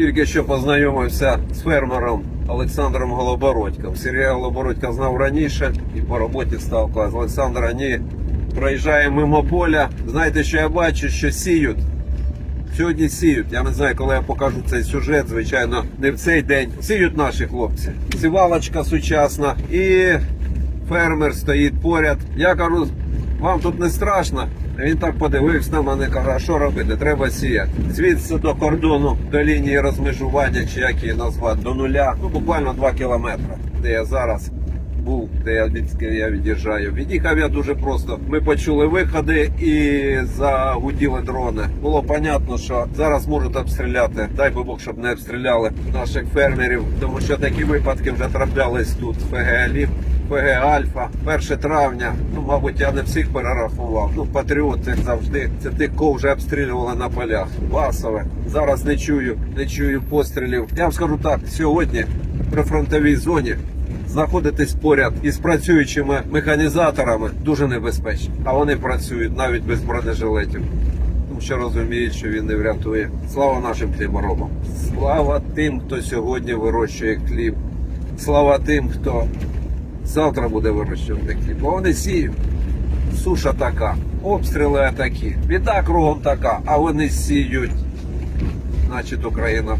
Тільки що познайомився з фермером Олександром Голобородьком. Сергія Голобородька знав раніше і по роботі став клас. Олександр Ані проїжджає мимо поля. Знаєте, що я бачу, що сіють. Сьогодні сіють. Я не знаю, коли я покажу цей сюжет, звичайно, не в цей день. Сіють наші хлопці. Сівалочка сучасна і фермер стоїть поряд. Я кажу, вам тут не страшно. Він так подивився на мене, каже, а що робити? Треба сіяти. Звідси до кордону, до лінії розмежування, чи як її назвати, до нуля, ну буквально 2 кілометри, де я зараз був, де я від я від'їжджаю. Від'їхав я дуже просто. Ми почули виходи і загуділи дрони. Було понятно, що зараз можуть обстріляти. Дай би Бог, щоб не обстріляли наших фермерів, тому що такі випадки вже траплялись тут. ФГ Ліп, ФГ Альфа, 1 травня. Ну, мабуть, я не всіх перерахував. Ну, патріот, завжди, це тих, кого вже обстрілювали на полях. Басове. Зараз не чую, не чую пострілів. Я вам скажу так, сьогодні при фронтовій зоні знаходитись поряд із працюючими механізаторами дуже небезпечно. А вони працюють навіть без бронежилетів. Тому що розуміють, що він не врятує. Слава нашим хліборобам. Слава тим, хто сьогодні вирощує хліб. Слава тим, хто завтра буде вирощувати хліб. Бо вони сіють. Суша така, обстріли такі, біда кругом така, а вони сіють. Значить, Україна